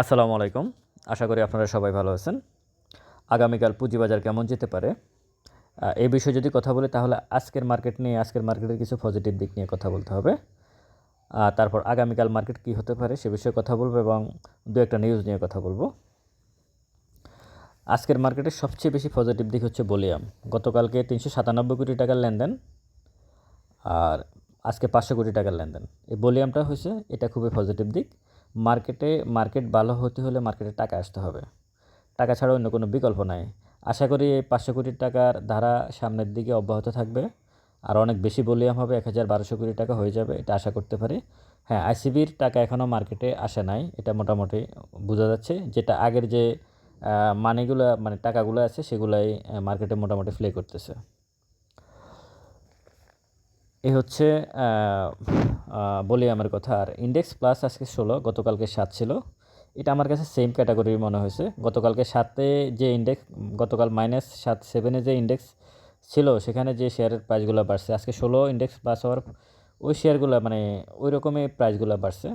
আসসালামু আলাইকুম। আশা করি আপনারা সবাই ভালো আছেন। আগামীকাল পুঁজিবাজার কেমন যেতে পারে এই বিষয়ে যদি কথা বলি তাহলে আজকের মার্কেট নিয়ে, আজকের মার্কেটের কিছু পজিটিভ দিক নিয়ে কথা বলতে হবে। তারপর আগামীকাল মার্কেট কী হতে পারে সে বিষয়ে কথা বলব এবং দু একটা নিউজ নিয়ে কথা বলব। আজকের মার্কেটের সবচেয়ে বেশি পজিটিভ দিক হচ্ছে বলিয়াম গতকালকে তিনশো সাতানব্বই কোটি টাকার লেনদেন আর আজকে পাঁচশো কোটি টাকার লেনদেন। এই ভলিউমটা হয়েছে, এটা খুবই পজিটিভ দিক। মার্কেটে, মার্কেট ভালো হতে হলে মার্কেটে টাকা আসতে হবে। টাকা ছাড়া অন্য কোনো বিকল্প নাই। আশা করি এই পাঁচশো কোটি টাকার ধারা সামনের দিকে অব্যাহত থাকবে। আর অনেক বেশি ভলিউম হবে, এক হাজার বারোশো কোটি টাকা হয়ে যাবে, এটা আশা করতে পারি। হ্যাঁ আইসিবির টাকা এখনও মার্কেটে আসে নাই, এটা মোটামুটি বোঝা যাচ্ছে। যেটা আগের যে মানিগুলো মানে টাকাগুলো আছে, সেগুলাই মার্কেটে মোটামুটি প্লে করতেছে। এ হচ্ছে বলি আমার কথা, আর ইন্ডেক্স প্লাস আজকে ষোলো, গতকালকে সাত ছিল। এটা আমার কাছে সেম ক্যাটাগরির মনে হয়েছে। গতকালকে সাতে যে ইন্ডেক্স গতকাল মাইনাস সাত সেভেনে যে ইন্ডেক্স ছিল, সেখানে যে শেয়ারের প্রাইসগুলো বাড়ছে, আজকে ষোলো ইন্ডেক্স প্লাস হওয়ার ওই শেয়ারগুলো মানে ওই রকমই প্রাইসগুলো বাড়ছে।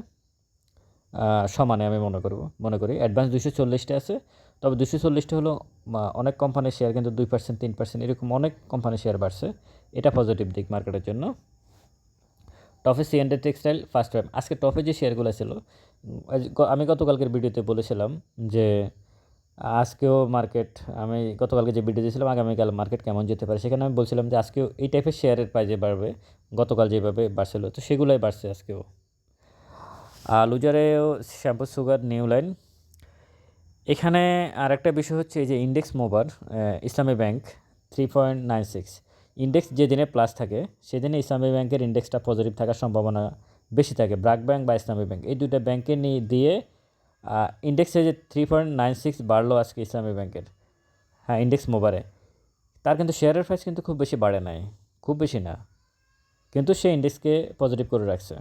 সমানে আমি মনে করব, মনে করি। অ্যাডভান্স দুশো চল্লিশটা আছে, তবে দুশো চল্লিশটা হলো অনেক কোম্পানির শেয়ার কিন্তু দুই পার্সেন্ট তিন পার্সেন্ট এরকম অনেক কোম্পানির শেয়ার বাড়ছে। এটা পজিটিভ দিক মার্কেটের জন্য। টপে C and textile first time আজকে টফে যে শেয়ারগুলো ছিল আমি গতকালকের ভিডিওতে বলেছিলাম যে আজকেও মার্কেট, আমি গতকালকে যে ভিডিও দিয়েছিলাম, আগামীকাল মার্কেট কেমন যেতে পারে, সেখানে আমি বলছিলাম যে আজকেও এই টাইপের শেয়ারের প্রাইজে বাড়বে গতকাল যেভাবে বাড়ছিল, তো সেগুলোই বাড়ছে আজকেও। আর লুজারেও শ্যাম্পু, সুগার, নিউ লাইন। এখানে আর একটা বিষয় হচ্ছে এই যে index mover Islami bank three point nine six index যেদিনে প্লাস থাকে, সেদিনে ইসলামী ব্যাংকের ইন্ডেক্সটা পজিটিভ থাকার সম্ভাবনা বেশি থাকে। ব্রাক ব্যাংক বা ইসলামী ব্যাংক, এই দুইটা ব্যাংকে নিয়ে দিয়ে ইন্ডেক্সে যে থ্রি পয়েন্ট নাইন সিক্স বাড়লো আজকে ইসলামী ব্যাংকের হ্যাঁ ইন্ডেক্স মোবারে তার কিন্তু শেয়ারের প্রাইস কিন্তু খুব বেশি বাড়ে নাই, খুব বেশি না। কিন্তু সে ইন্ডেক্সকে পজিটিভ করে রাখছে।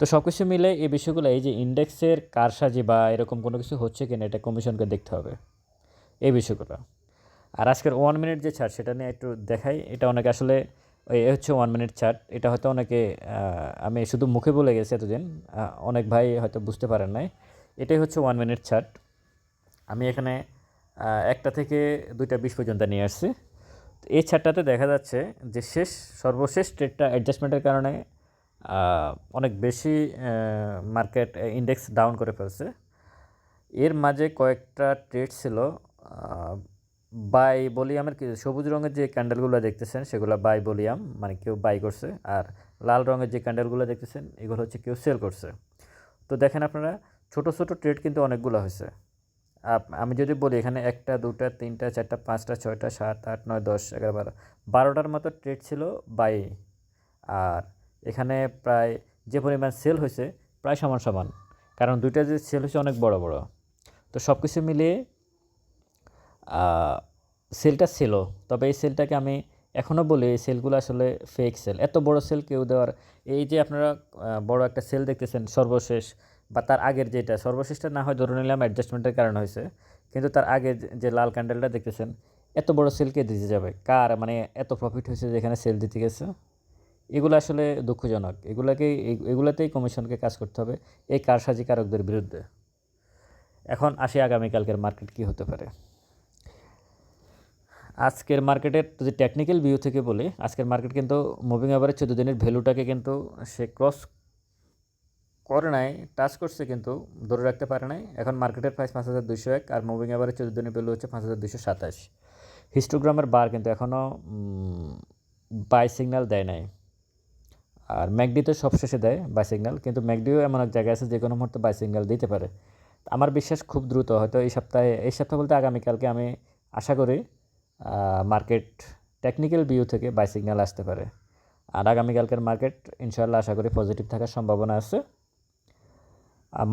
তো সব কিছু মিলে এই বিষয়গুলো, এই যে ইন্ডেক্সের কারসাজি বা এরকম কোনো কিছু হচ্ছে কিনা, এটা কমিশনকে দেখতে হবে। এই বিষয়গুলো। আর আজকের ওয়ান মিনিট যে চার্ট সেটা নিয়ে একটু দেখাই, এটা অনেকে আসলে এ হচ্ছে ওয়ান মিনিট চার্ট এটা হয়তো অনেকে আমি শুধু মুখে বলে গেছি এতদিন অনেক ভাই হয়তো বুঝতে পারেন নাই। এটাই হচ্ছে ওয়ান মিনিট চার্ট আমি এখানে একটা থেকে দুইটা বিশ পর্যন্ত নিয়ে আসছি। এই চার্টটাতে দেখা যাচ্ছে যে শেষ, সর্বশেষ ট্রেডটা অ্যাডজাস্টমেন্টের কারণে অনেক বেশি মার্কেট ইন্ডেক্স ডাউন করে ফেলছে। এর মাঝে কয়েকটা ট্রেড ছিল বাই বলিয়ামের কি সবুজ রঙের যে ক্যান্ডেলগুলো দেখতেছেন, সেগুলো বাই বলিয়াম মানে কেউ বাই করছে, আর লাল রঙের যে ক্যান্ডেলগুলো দেখতেছেন, এগুলো হচ্ছে কেউ সেল করছে। তো দেখেন আপনারা, ছোট ছোট ট্রেড কিন্তু অনেকগুলো হয়েছে। আমি যদি বলি এখানে একটা, দুটা, তিনটা, চারটা, পাঁচটা, ছয়টা, সাত, আট, নয়, দশ, এগারো, বারো, বারোটার মতো ট্রেড ছিল বাই আর এখানে প্রায় যে পরিমাণ সেল হয়েছে, প্রায় সমান সমান, কারণ দুইটা যে সেল হয়েছে অনেক বড় বড়। তো সব কিছু মিলিয়ে সেলটা ছিল, তবে এই সেলটাকে আমি এখনও বলি এই সেলগুলো আসলে ফেক সেল এত বড় সেল কেউ দেওয়ার এই যে আপনারা বড় একটা সেল দেখতেছেন সর্বশেষ বা তার আগের যেটা, সর্বশেষটা না হয় ধরে নিলাম অ্যাডজাস্টমেন্টের কারণে হয়েছে, কিন্তু তার আগে যে- লাল ক্যান্ডেলটা দেখতেছেন, এত বড় সেল কে দিতে যাবে? কার? মানে এত প্রফিট হয়েছে যেখানে সেল দিতে গেছে? এগুলো আসলে দুঃখজনক। এগুলাকেই এগুলাতেই কমিশনকে কাজ করতে হবে এই কারসাজি কারকদের বিরুদ্ধে। এখন আসি আগামীকালকের মার্কেট কী হতে পারে। আজকের মার্কেটের যদি টেকনিক্যাল ভিউ থেকে বলি, আজকের মার্কেট কিন্তু মুভিং অ্যাভারেজ চোদ্দ দিনের ভ্যালুটাকে কিন্তু সে ক্রস করে নাই টাচ করছে কিন্তু, ধরে রাখতে পারে নাই। এখন মার্কেটের প্রাইস পাঁচ হাজার দুশো এক আর মুভিং অ্যাভারেজ চোদ্দ দিনের ভ্যালু হচ্ছে পাঁচ হাজার দুশো সাতাশ। হিস্টোগ্রামের বার কিন্তু এখনও বাই সিগন্যাল দেয় নাই। আর ম্যাকডি তো সবশেষে দেয় বাই সিগন্যাল কিন্তু ম্যাকডিও এমন এক জায়গায় আছে যে কোনো মুহূর্তে বাই সিগন্যাল দিতে পারে। আমার বিশ্বাস খুব দ্রুত, হয়তো এই সপ্তাহে, এই সপ্তাহ বলতে আগামীকালকে আমি আশা করি মার্কেট টেকনিক্যাল ভিউ থেকে বাই সিগন্যাল আসতে পারে। আর আগামীকালকের মার্কেট ইনশাল্লাহ আশা করি পজিটিভ থাকার সম্ভাবনা আছে।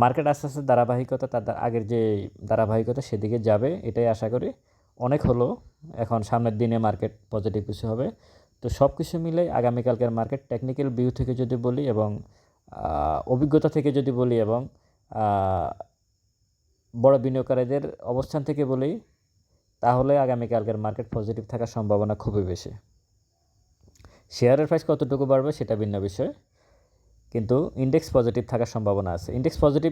মার্কেট আস্তে আস্তে ধারাবাহিকতা তার আগের যে ধারাবাহিকতা সেদিকে যাবে, এটাই আশা করি। অনেক হলো, এখন সামনের দিনে মার্কেট পজিটিভ কিছু হবে। তো সব কিছু মিলে আগামীকালকের মার্কেট টেকনিক্যাল ভিউ থেকে যদি বলি এবং অভিজ্ঞতা থেকে যদি বলি এবং বড় বিনিয়োগকারীদের অবস্থান থেকে বলি তাহলে আগামীকালকের মার্কেট পজিটিভ থাকার সম্ভাবনা খুবই বেশি। শেয়ারের প্রাইস কতটুকু বাড়বে সেটা ভিন্ন বিষয়, কিন্তু ইন্ডেক্স পজিটিভ থাকার সম্ভাবনা আছে। ইন্ডেক্স পজিটিভ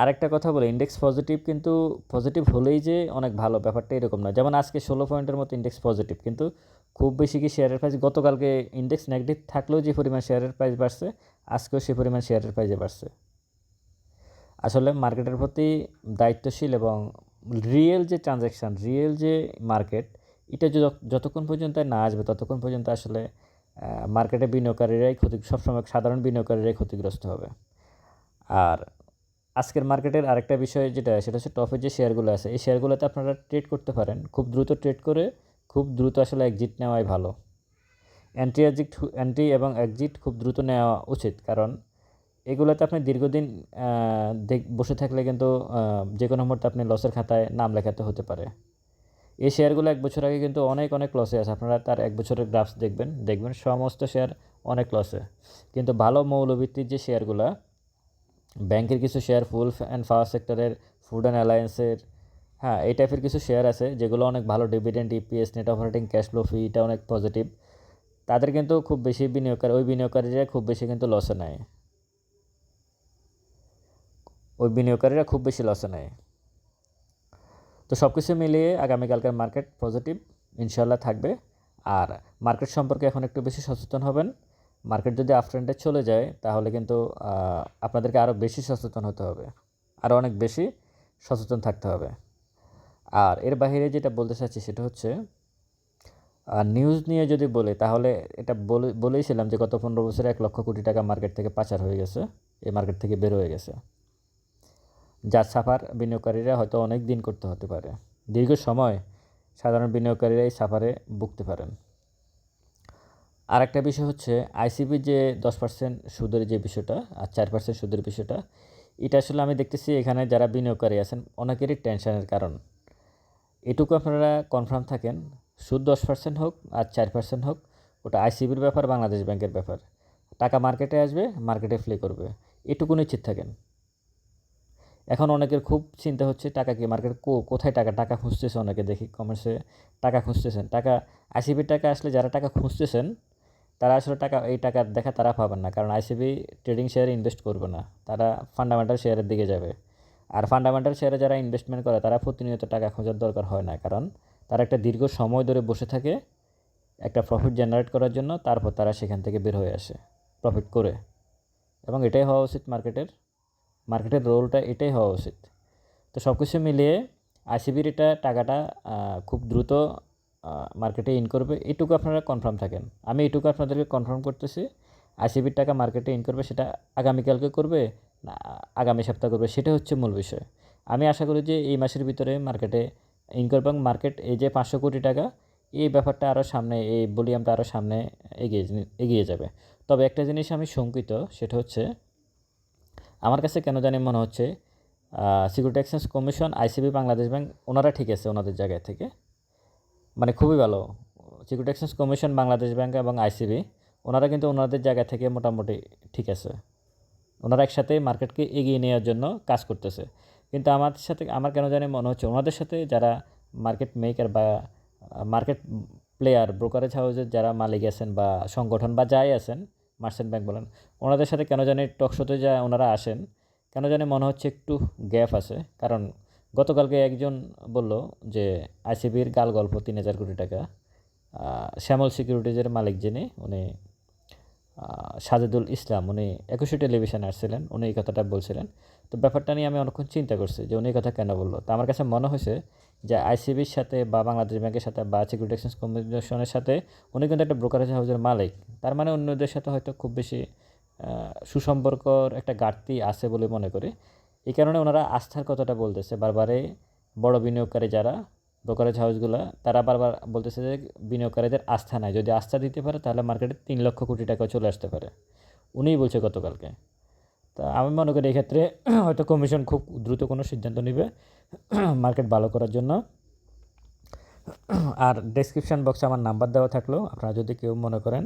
আরেকটা কথা বলে ইন্ডেক্স পজিটিভ কিন্তু পজিটিভ হলেই যে অনেক ভালো, ব্যাপারটা এরকম না। যেমন আজকে ষোলো পয়েন্টের মতো ইন্ডেক্স পজিটিভ কিন্তু খুব বেশি কি শেয়ারের প্রাইস গতকালকে ইন্ডেক্স নেগেটিভ থাকলেও যে পরিমাণ শেয়ারের প্রাইস বাড়ছে, আজকেও সে পরিমাণ শেয়ারের প্রাইসে বাড়ছে। আসলে মার্কেটের প্রতি দায়িত্বশীল এবং রিয়েল যে ট্রানজ্যাকশান রিয়েল যে মার্কেট এটা যত- যতক্ষণ পর্যন্ত না আসবে, ততক্ষণ পর্যন্ত আসলে মার্কেটে বিনিয়োগকারীরাই ক্ষতি, সবসময় সাধারণ বিনিয়োগকারীরাই ক্ষতিগ্রস্ত হবে। আর আজকের মার্কেটের আরেকটা বিষয় যেটা, সেটা হচ্ছে টপের যে শেয়ারগুলো আছে, এই শেয়ারগুলোতে আপনারা ট্রেড করতে পারেন। খুব দ্রুত ট্রেড করে, খুব দ্রুত আসলে এক্সিট নেওয়াই ভালো। অ্যান্টি এক্সিট অ্যান্টি এবং এক্সিট খুব দ্রুত নেওয়া উচিত, কারণ এগুলোতে আপনি দীর্ঘদিন বসে থাকলে কিন্তু যে কোনো মুহূর্তে আপনি লসের খাতায় নাম লেখাতে হতে পারে। এই শেয়ারগুলো এক বছর আগে কিন্তু অনেক অনেক লসে আছে। আপনারা তার এক বছরের গ্রাফস দেখবেন। দেখবেন সমস্ত শেয়ার অনেক লসে কিন্তু ভালো মৌলভিত্তির যে শেয়ারগুলো, ব্যাংকের কিছু শেয়ার, ফুল অ্যান্ড ফাওয়ার সেক্টরের ফুড অ্যান্ড অ্যালায়েন্সের হ্যাঁ এই টাইপের কিছু শেয়ার আছে, যেগুলো অনেক ভালো dividend EPS net operating cash flow ফি এটা অনেক পজিটিভ তাদের কিন্তু খুব বেশি বিনিয়োগকারী, ওই বিনিয়োগকারীরা খুব বেশি কিন্তু লসে নেয় ওই বিনিয়োগকারীরা খুব বেশি লসে নেয়। তো সব কিছু মিলিয়ে আগামীকালকার মার্কেট পজিটিভ ইনশাল্লাহ থাকবে। আর মার্কেট সম্পর্কে এখন একটু বেশি সচেতন হবেন। মার্কেট যদি আফট্রেন্ডে চলে যায়, তাহলে কিন্তু আপনাদেরকে আরও বেশি সচেতন হতে হবে। আরও অনেক বেশি সচেতন থাকতে হবে। আর এর বাইরে যেটা বলতে চাচ্ছি সেটা হচ্ছে নিউজ নিয়ে যদি বলি, তাহলে এটা বলে, বলেইছিলাম যে গত পনেরো বছরে এক লক্ষ কোটি টাকা মার্কেট থেকে পাচার হয়ে গেছে। এই মার্কেট থেকে বের হয়ে গেছে। যার সাফার বিনিয়োগকারীরা হয়তো অনেক দিন করতে হতে পারে। দীর্ঘ সময় সাধারণ বিনিয়োগকারীরা এই সাফারে ভুগতে পারেন। আরেকটা বিষয় হচ্ছে আইসিবি যে দশ পার্সেন্ট সুদের যে বিষয়টা আর চার পার্সেন্ট সুদের বিষয়টা, এটা আসলে আমি দেখতেছি এখানে যারা বিনিয়োগকারী আছেন, অনেকেরই টেনশনের কারণ। এটুকু আপনারা কনফার্ম থাকেন, সুদ দশ পার্সেন্ট হোক আর চার পার্সেন্ট হোক, ওটা আইসিবির ব্যাপার, বাংলাদেশ ব্যাংকের ব্যাপার। টাকা মার্কেটে আসবে, মার্কেটে ফ্লে করবে। এটুকু নিশ্চিত থাকেন। এখন অনেকের খুব চিন্তা হচ্ছে, টাকা কি মার্কেট কো, কোথায় টাকা টাকা খুঁজতেছে অনেকে দেখি কমার্সে টাকা খুঁজতেছেন। টাকা আইসিবির টাকা আসলে যারা টাকা খুঁজতেছেন, তারা আসলে টাকা, এই টাকা দেখা তারা পাবেন না। কারণ আইসিবি ট্রেডিং শেয়ারে ইনভেস্ট করবে না। তারা ফান্ডামেন্টাল শেয়ারের দিকে যাবে। আর ফান্ডামেন্টাল শেয়ারে যারা ইনভেস্টমেন্ট করে, তারা প্রতিনিয়ত টাকা খোঁজার দরকার হয় না। কারণ তারা একটা দীর্ঘ সময় ধরে বসে থাকে একটা প্রফিট জেনারেট করার জন্য, তারপর তারা সেখান থেকে বের হয়ে আসে প্রফিট করে। এবং এটাই হওয়া উচিত মার্কেটের মার্কেটের রোলটা এটাই হওয়া উচিত। তো সব কিছু মিলিয়ে আইসিবির এটা টাকাটা খুব দ্রুত মার্কেটে ইন করবে। এটুকু আপনারা কনফার্ম থাকেন। আমি এটুকু আপনাদেরকে কনফার্ম করতেছি আইসিবির টাকা মার্কেটে ইন করবে, সেটা আগামীকালকে করবে, না, আগামী সপ্তাহ করবে, সেটা হচ্ছে মূল বিষয়। আমি আশা করি যে এই মাসের ভিতরে মার্কেটে ইন করবে এবং মার্কেট এই যে পাঁচশো কোটি টাকা, এই ব্যাপারটা আরও সামনে, এই ভলিউমটা আরও সামনে এগিয়ে এগিয়ে যাবে। তবে একটা জিনিস আমি শঙ্কিত, সেটা হচ্ছে আমার কাছে কেন জানি মনে হচ্ছে security exchange commission ICB Bangladesh bank ওনারা ঠিক আছে ওনাদের জায়গায় থেকে। মানে খুবই ভালো। Security exchange commission Bangladesh bank এবং আইসিবি ওনারা কিন্তু ওনাদের জায়গা থেকে মোটামুটি ঠিক আছে। ওনারা একসাথে মার্কেটকে এগিয়ে নেওয়ার জন্য কাজ করতেছে। কিন্তু আমার সাথে, আমার কেন জানি মনে হচ্ছে, ওনাদের সাথে যারা মার্কেট মেকার বা, মার্কেট প্লেয়ার, ব্রোকারেজ হাউসের যারা মালিক আছেন বা সংগঠন বা যাই আছেন মার্চেন্ট ব্যাংক বলেন। ওনাদের সাথে কেন জানি টকশোতে যা ওনারা আসেন, কেন জানি মনে হচ্ছে একটু গ্যাপ আছে। কারণ গতকালকে একজন বলল যে আইসিবির গাল গল্প তিন হাজার কোটি টাকা। শ্যামল সিকিউরিটিজের মালিক যিনি, উনি সাজেদুল ইসলাম, উনি একুশে টেলিভিশনে আসছিলেন, উনি এই কথাটা বলছিলেন। তো ব্যাপারটা নিয়ে আমি অনেকক্ষণ চিন্তা করছি যে উনি এই কথা কেন বলল। তো আমার কাছে মনে হয়েছে যে আইসিবির সাথে বা বাংলাদেশ ব্যাংকের সাথে বা সিকিউরিটি এক্সচেঞ্জ কমিশনের সাথে উনি কিন্তু একটা ব্রোকারেজ হাউসের মালিক। তার মানে অন্যদের সাথে হয়তো খুব বেশি সুসম্পর্কর একটা ঘাটতি আছে বলে মনে করি। এই কারণে ওনারা আস্থার কথাটা বলতেছে। বারবারে বড় বিনিয়োগকারী যারা ব্রোকারেজ হাউসগুলো, তারা বারবার বলতেছে যে বিনিয়োগকারীদের আস্থা নাই। যদি আস্থা দিতে পারে, তাহলে মার্কেটে তিন লক্ষ কোটি টাকা চলে আসতে পারে। উনিই বলছে গতকালকে। তা আমি মনে করি এক্ষেত্রে হয়তো কমিশন খুব দ্রুত কোনো সিদ্ধান্ত নেবে মার্কেট ভালো করার জন্য। আর ডেসক্রিপশন বক্সে আমার নাম্বার দেওয়া থাকল, আপনারা যদি কেউ মনে করেন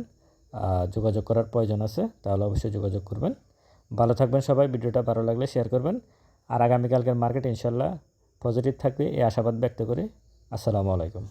যোগাযোগ করার প্রয়োজন আছে, তাহলে অবশ্যই যোগাযোগ করবেন। ভালো থাকবেন সবাই, ভিডিওটা ভালো লাগলে শেয়ার করবেন। আর আগামীকালকের মার্কেট ইনশাল্লাহ পজিটিভ থাকবে, এই আশাবাদ ব্যক্ত করি। আসসালামু আলাইকুম।